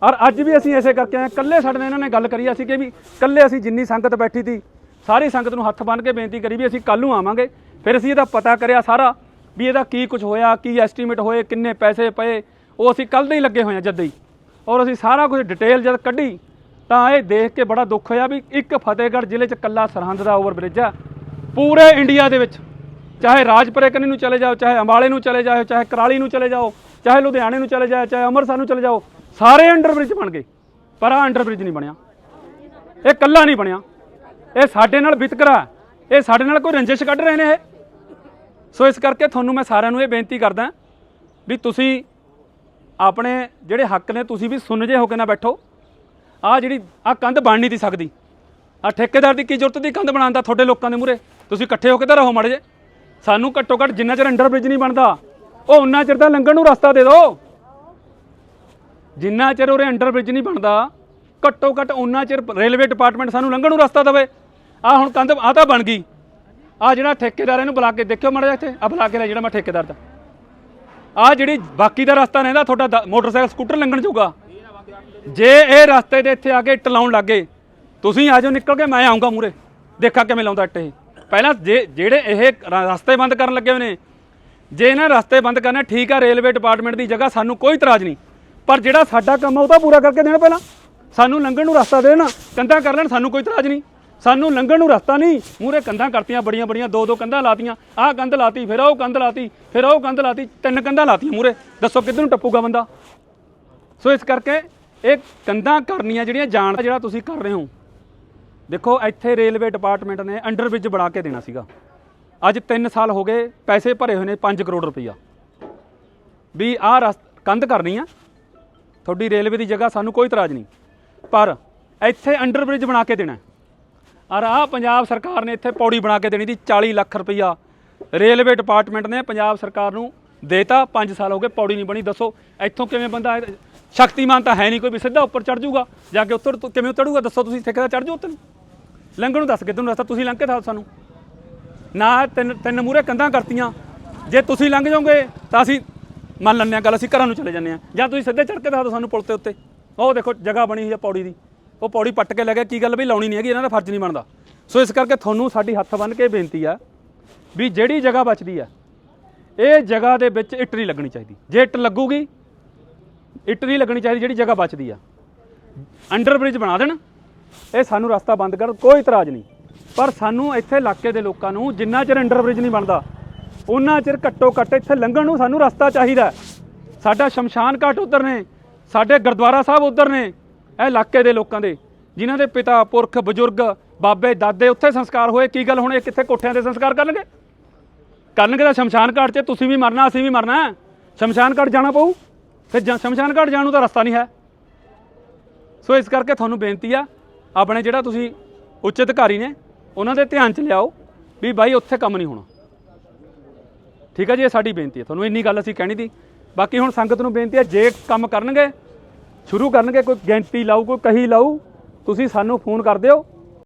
ਔਰ ਅੱਜ ਵੀ ਅਸੀਂ ਐਸੇ ਕਰਕੇ ਆਏ ਕੱਲੇ ਸਾਡੇ ਨਾਲ ਇਹਨਾਂ ਨੇ ਗੱਲ ਕਰੀ ਅਸੀਂ ਕਿ ਵੀ ਕੱਲੇ ਅਸੀਂ ਜਿੰਨੀ ਸੰਗਤ ਬੈਠੀ ਸੀ, ਸਾਰੀ ਸੰਗਤ ਨੂੰ ਹੱਥ ਬੰਨ੍ਹ ਕੇ ਬੇਨਤੀ ਕਰੀ ਵੀ ਅਸੀਂ ਕੱਲ ਨੂੰ ਆਵਾਂਗੇ। ਫਿਰ ਅਸੀਂ ਇਹਦਾ ਪਤਾ ਕਰਿਆ ਸਾਰਾ ਵੀ ਇਹਦਾ ਕੀ ਕੁਝ ਹੋਇਆ, ਕੀ ਐਸਟੀਮੇਟ ਹੋਏ, ਕਿੰਨੇ ਪੈਸੇ ਪਏ, ਉਹ ਅਸੀਂ ਕੱਲ ਦੇ ਹੀ ਲੱਗੇ ਹੋਏ ਆ ਜਦ ਹੀ। ਔਰ ਅਸੀਂ ਸਾਰਾ ਕੁਝ ਡਿਟੇਲ ਜਦ ਕੱਢੀ, ਤਾਂ ਇਹ ਦੇਖ ਕੇ ਬੜਾ ਦੁੱਖ ਹੋਇਆ ਵੀ ਇੱਕ ਫਤਿਹਗੜ੍ਹ ਜ਼ਿਲ੍ਹੇ 'ਚ ਕੱਲਾ ਸਰਹੰਦ ਦਾ ਓਵਰਬ੍ਰਿਜ ਆ। ਪੂਰੇ ਇੰਡੀਆ ਦੇ ਵਿੱਚ, ਚਾਹੇ ਰਾਜਪੁਰੇ ਕਨੀ ਨੂੰ ਚਲੇ ਜਾਓ, ਚਾਹੇ ਅੰਬਾਲੇ ਨੂੰ ਚਲੇ ਜਾਓ, ਚਾਹੇ ਕਰਾਲੀ ਨੂੰ ਚਲੇ ਜਾਓ, ਚਾਹੇ ਲੁਧਿਆਣੇ ਨੂੰ ਚਲੇ ਜਾਓ, ਚਾਹੇ ਅੰਮ੍ਰਿਤਸਰ ਨੂੰ ਚਲੇ ਜਾਓ, ਸਾਰੇ ਅੰਡਰ ਬ੍ਰਿਜ ਬਣ ਗਏ। ਪਰ ਆ ਅੰਡਰਬ੍ਰਿਜ ਨਹੀਂ ਬਣਿਆ। ਇਹ ਕੱਲਾ ਨਹੀਂ ਬਣਿਆ। ਇਹ ਸਾਡੇ ਨਾਲ ਵਿਤਕਰਾ ਇਹ ਸਾਡੇ ਨਾਲ ਕੋਈ ਰੰਜਿਸ਼ ਕੱਢ ਰਹੇ ਨੇ ਇਹ। ਸੋ ਇਸ ਕਰਕੇ ਤੁਹਾਨੂੰ ਮੈਂ ਸਾਰਿਆਂ ਨੂੰ ਇਹ ਬੇਨਤੀ ਕਰਦਾ ਵੀ ਤੁਸੀਂ ਆਪਣੇ ਜਿਹੜੇ ਹੱਕ ਨੇ ਤੁਸੀਂ ਵੀ ਸੁਣਜੇ ਹੋ ਕੇ ਨਾ ਬੈਠੋ। ਆ ਜਿਹੜੀ ਆ ਕੰਧ ਬਣ ਨਹੀਂ ਤੀ ਸਕਦੀ। ਆ ਠੇਕੇਦਾਰ ਦੀ ਕੀ ਜ਼ਰੂਰਤ ਦੀ ਕੰਧ ਬਣਾਉਣ ਦਾ ਤੁਹਾਡੇ ਲੋਕਾਂ ਦੇ ਮੂਰੇ ਤੁਸੀਂ ਇਕੱਠੇ ਹੋ ਕੇ ਤਾਂ ਰਹੋ ਮੜ ਜੇ। ਸਾਨੂੰ ਘੱਟੋ ਘੱਟ ਜਿੰਨਾ ਚਿਰ ਅੰਡਰ ਬ੍ਰਿਜ ਨਹੀਂ ਬਣਦਾ, ਉਹ ਉਨਾ ਚਿਰ ਤਾਂ ਲੰਘਣ ਨੂੰ ਰਸਤਾ ਦੇ ਦਿਓ। ਜਿੰਨਾ ਚਿਰ ਉਰੇ ਅੰਡਰ ਬ੍ਰਿਜ ਨਹੀਂ ਬਣਦਾ, ਘੱਟੋ ਘੱਟ ਉਨਾ ਚਿਰ ਰੇਲਵੇ ਡਿਪਾਰਟਮੈਂਟ ਸਾਨੂੰ ਲੰਘਣ ਨੂੰ ਰਸਤਾ ਦੇਵੇ। ਆ ਹੁਣ ਕੰਧ ਆ ਤਾਂ ਬਣ ਗਈ। ਆ ਜਿਹੜਾ ਠੇਕੇਦਾਰ ਇਹਨੂੰ ਬੁਲਾ ਕੇ ਦੇਖਿਓ ਮੜ ਜਾ ਇੱਥੇ। ਆ ਬੁਲਾ ਕੇ ਲੈ ਜਿਹੜਾ ਮੈਂ ਠੇਕੇਦਾਰ ਦਾ। ਆ ਜਿਹੜੀ ਬਾਕੀ ਦਾ ਰਸਤਾ ਰਹਿੰਦਾ, ਤੁਹਾਡਾ ਦ- ਮੋਟਰਸਾਈਕਲ ਸਕੂਟਰ ਲੰਘਣ ਜਾਊਗਾ ਜੇ ਇਹ ਰਸਤੇ ਦੇ ਇੱਥੇ ਆ ਕੇ ਇੱਟ ਲਾਉਣ ਲੱਗੇ ਤੁਸੀਂ ਆ ਜਾਓ, ਨਿਕਲ ਕੇ ਮੈਂ ਆਉਂਗਾ ਮੂਰੇ ਦੇਖਾ ਕਿਵੇਂ ਲਾਉਂਦਾ ਇੱਟ ਇਹ। ਪਹਿਲਾਂ ਜੇ, ਜਿਹੜੇ ਇਹ ਰ- ਰਸਤੇ ਬੰਦ ਕਰਨ ਲੱਗੇ ਹੋਏ ਨੇ, ਜੇ ਇਹਨਾਂ ਰਸਤੇ ਬੰਦ ਕਰਨੇ, ਠੀਕ ਆ, ਰੇਲਵੇ ਡਿਪਾਰਟਮੈਂਟ ਦੀ ਜਗ੍ਹਾ, ਸਾਨੂੰ ਕੋਈ ਇਤਰਾਜ਼ ਨਹੀਂ। ਪਰ ਜਿਹੜਾ ਸਾਡਾ ਕੰਮ ਆ, ਉਹ ਤਾਂ ਪੂਰਾ ਕਰਕੇ ਦੇਣਾ ਪਹਿਲਾਂ। ਸਾਨੂੰ ਲੰਘਣ ਨੂੰ ਰਸਤਾ ਦੇਣ, ਕੰਧਾਂ ਕਰ ਲੈਣ, ਸਾਨੂੰ ਕੋਈ ਇਤਰਾਜ਼ ਨਹੀਂ। ਸਾਨੂੰ ਲੰਘਣ ਨੂੰ ਰਸਤਾ ਨਹੀਂ। ਮੂਰੇ ਕੰਧਾਂ ਕਰਤੀਆਂ, ਬੜੀਆਂ ਬੜੀਆਂ, ਦੋ ਦੋ ਕੰਧਾਂ ਲਾਤੀਆਂ। ਆਹ ਕੰਧ ਲਾਤੀ, ਫਿਰ ਉਹ ਕੰਧ ਲਾਤੀ, ਫਿਰ ਉਹ ਕੰਧ ਲਾਤੀ, ਤਿੰਨ ਕੰਧਾਂ ਲਾਤੀਆਂ ਮੂਰੇ ਦੱਸੋ ਕਿੱਧਰ ਨੂੰ ਟੱਪੂਗਾ ਬੰਦਾ? ਸੋ ਇਸ ਕਰਕੇ ਇਹ ਕੰਧਾਂ ਕਰਨੀਆਂ ਜਿਹੜੀਆਂ ਜਾਣ ਦਾ ਜਿਹੜਾ ਤੁਸੀਂ ਕਰ ਰਹੇ ਹੋ। ਦੇਖੋ, ਇੱਥੇ ਰੇਲਵੇ ਡਿਪਾਰਟਮੈਂਟ ਨੇ ਅੰਡਰ ਬ੍ਰਿਜ ਬਣਾ ਕੇ ਦੇਣਾ ਸੀਗਾ। ਅੱਜ 3 ਸਾਲ ਹੋ ਗਏ, ਪੈਸੇ ਭਰੇ ਹੋਏ ਨੇ 5 ਕਰੋੜ ਰੁਪਈਆ। ਵੀ ਆਹ ਰਸ, ਕੰਧ ਕਰਨੀ ਆ। ਤੁਹਾਡੀ ਰੇਲਵੇ ਦੀ ਜਗ੍ਹਾ ਸਾਨੂੰ ਕੋਈ ਇਤਰਾਜ਼ ਨਹੀਂ। ਪਰ ਇੱਥੇ ਅੰਡਰ ਬ੍ਰਿਜ ਬਣਾ ਕੇ ਦੇਣਾ। ਔਰ ਆਹ ਪੰਜਾਬ ਸਰਕਾਰ ਨੇ ਇੱਥੇ ਪੌੜੀ ਬਣਾ ਕੇ ਦੇਣੀ ਦੀ 40 ਲੱਖ ਰੁਪਈਆ। ਰੇਲਵੇ ਡਿਪਾਰਟਮੈਂਟ ਨੇ ਪੰਜਾਬ ਸਰਕਾਰ ਨੂੰ ਦੇਤਾ। 5 ਸਾਲ ਹੋ ਗਏ ਪੌੜੀ ਨਹੀਂ ਬਣੀ। ਦੱਸੋ, ਇੱਥੋਂ ਕਿਵੇਂ ਬੰਦਾ ਸ਼ਕਤੀਮਾਨ ਤਾਂ ਹੈ ਨਹੀਂ ਕੋਈ ਵੀ, ਸਿੱਧਾ ਉੱਪਰ ਚੜ ਜਾਊਗਾ। ਜਾ ਕੇ ਉੱਤਰ ਕਿਵੇਂ ਉਤਰੂਗਾ? ਦੱਸੋ ਤੁਸੀਂ ਠੇਕੇਦਾਰ ਚੜ ਜਾਓ ਉੱਤੇ ਨੂੰ ਲੰਘਣ ਨੂੰ ਦੱਸ ਕਿੱਧਰ ਨੂੰ ਰਸਤਾ ਤੁਸੀਂ ਲੰਘ ਕੇ ਦੱਸੋ ਸਾਨੂੰ। ਨਾ ਤਿੰਨ ਤਿੰਨ ਮੂਰੇ ਕੰਧਾਂ ਕਰਤੀਆਂ। ਜੇ ਤੁਸੀਂ ਲੰਘ ਜਾਓਗੇ, ਤਾਂ ਅਸੀਂ ਮੰਨ ਲੈਂਦੇ ਹਾਂ, ਗੱਲ ਅਸੀਂ ਘਰਾਂ ਨੂੰ ਚਲੇ ਜਾਂਦੇ ਹਾਂ। ਜਾਂ ਤੁਸੀਂ ਸਿੱਧੇ ਚੜ ਕੇ ਦੱਸ ਦਿਓ ਸਾਨੂੰ ਪੁਲ ਤੇ ਉੱਤੇ। ਉਹ ਦੇਖੋ, ਜਗ੍ਹਾ ਬਣੀ ਹੋਈ ਹੈ ਪੌੜੀ ਦੀ। ਉਹ ਪੌੜੀ ਪੱਟ ਕੇ ਲੈ ਗਿਆ ਕੀ ਗੱਲ ਵੀ ਲਾਉਣੀ ਨਹੀਂ ਹੈਗੀ, ਇਹਨਾਂ ਦਾ ਫਰਜ਼ ਨਹੀਂ ਬਣਦਾ। ਸੋ ਇਸ ਕਰਕੇ ਤੁਹਾਨੂੰ ਸਾਡੀ ਹੱਥ ਬੰਨ੍ਹ ਕੇ ਬੇਨਤੀ ਆ ਵੀ ਜਿਹੜੀ ਜਗ੍ਹਾ ਬਚਦੀ ਆ, ਇਹ ਜਗ੍ਹਾ ਦੇ ਵਿੱਚ ਇੱਟ ਨਹੀਂ ਲੱਗਣੀ ਚਾਹੀਦੀ। ਜੇ ਇੱਟ ਲੱਗੂਗੀ ਇੱਟ ਨਹੀਂ ਲੱਗਣੀ ਚਾਹੀਦੀ ਜਿਹੜੀ ਜਗ੍ਹਾ ਬਚਦੀ ਆ। ਅੰਡਰ ਬ੍ਰਿਜ ਬਣਾ ਦੇਣ, ਇਹ ਸਾਨੂੰ ਰਸਤਾ ਬੰਦ ਕਰ ਕੋਈ ਇਤਰਾਜ਼ ਨਹੀਂ। ਪਰ ਸਾਨੂੰ ਇੱਥੇ ਇਲਾਕੇ ਦੇ ਲੋਕਾਂ ਨੂੰ ਜਿੰਨਾ ਚਿਰ ਅੰਡਰ ਬ੍ਰਿਜ ਨਹੀਂ ਬਣਦਾ, ਉਹਨਾਂ ਚਿਰ ਘੱਟੋ ਘੱਟ ਇੱਥੇ ਲੰਘਣ ਨੂੰ ਸਾਨੂੰ ਰਸਤਾ ਚਾਹੀਦਾ ਸਾਡਾ ਸ਼ਮਸ਼ਾਨ ਘਾਟ ਉਧਰ ਨੇ, ਸਾਡੇ ਗੁਰਦੁਆਰਾ ਸਾਹਿਬ ਉਧਰ ਨੇ ਇਹ ਇਲਾਕੇ ਦੇ ਲੋਕਾਂ ਦੇ, ਜਿਨ੍ਹਾਂ ਦੇ ਪਿਤਾ, ਪੁਰਖ, ਬਜ਼ੁਰਗ, ਬਾਬੇ, ਦਾਦੇ ਉੱਥੇ ਸੰਸਕਾਰ ਹੋਏ, ਕੀ ਗੱਲ ਹੁਣ ਇਹ ਕਿੱਥੇ ਕੋਠਿਆਂ ਦੇ ਸੰਸਕਾਰ ਕਰਨਗੇ? ਕਰਨਗੇ ਤਾਂ ਸ਼ਮਸ਼ਾਨ ਘਾਟ 'ਚ, ਤੁਸੀਂ ਵੀ ਮਰਨਾ, ਅਸੀਂ ਵੀ ਮਰਨਾ, ਹੈ। ਸ਼ਮਸ਼ਾਨ ਘਾਟ ਜਾਣਾ ਪਊ? ਫਿਰ ਜਾਂ- ਸ਼ਮਸ਼ਾਨ ਘਾਟ ਜਾਣ ਨੂੰ ਤਾਂ ਰਸਤਾ ਨਹੀਂ ਹੈ। ਸੋ ਇਸ ਕਰਕੇ ਤੁਹਾਨੂੰ ਬੇਨਤੀ ਆ, ਆਪਣੇ ਜਿਹੜਾ ਤੁਸੀਂ ਉੱਚ ਅਧਿਕਾਰੀ ਨੇ, ਉਹਨਾਂ ਦੇ ਧਿਆਨ 'ਚ ਲਿਆਓ ਵੀ ਬਾਈ ਉੱਥੇ ਕੰਮ ਨਹੀਂ ਹੋਣਾ। ਠੀਕ ਹੈ ਜੀ, ਇਹ ਸਾਡੀ ਬੇਨਤੀ ਹੈ ਤੁਹਾਨੂੰ ਇੰਨੀ ਗੱਲ ਅਸੀਂ ਕਹਿਣੀ ਦੀ। ਬਾਕੀ ਹੁਣ ਸੰਗਤ ਨੂੰ ਬੇਨਤੀ ਹੈ ਜੇ ਕੰਮ ਕਰਨਗੇ ਸ਼ੁਰੂ ਕਰਨਗੇ ਕੋਈ ਗੈਂਤੀ ਲਾਊ ਕੋਈ ਕਹੀ ਲਾਊ ਤੁਸੀਂ ਸਾਨੂੰ ਫੋਨ ਕਰ ਦਿਓ।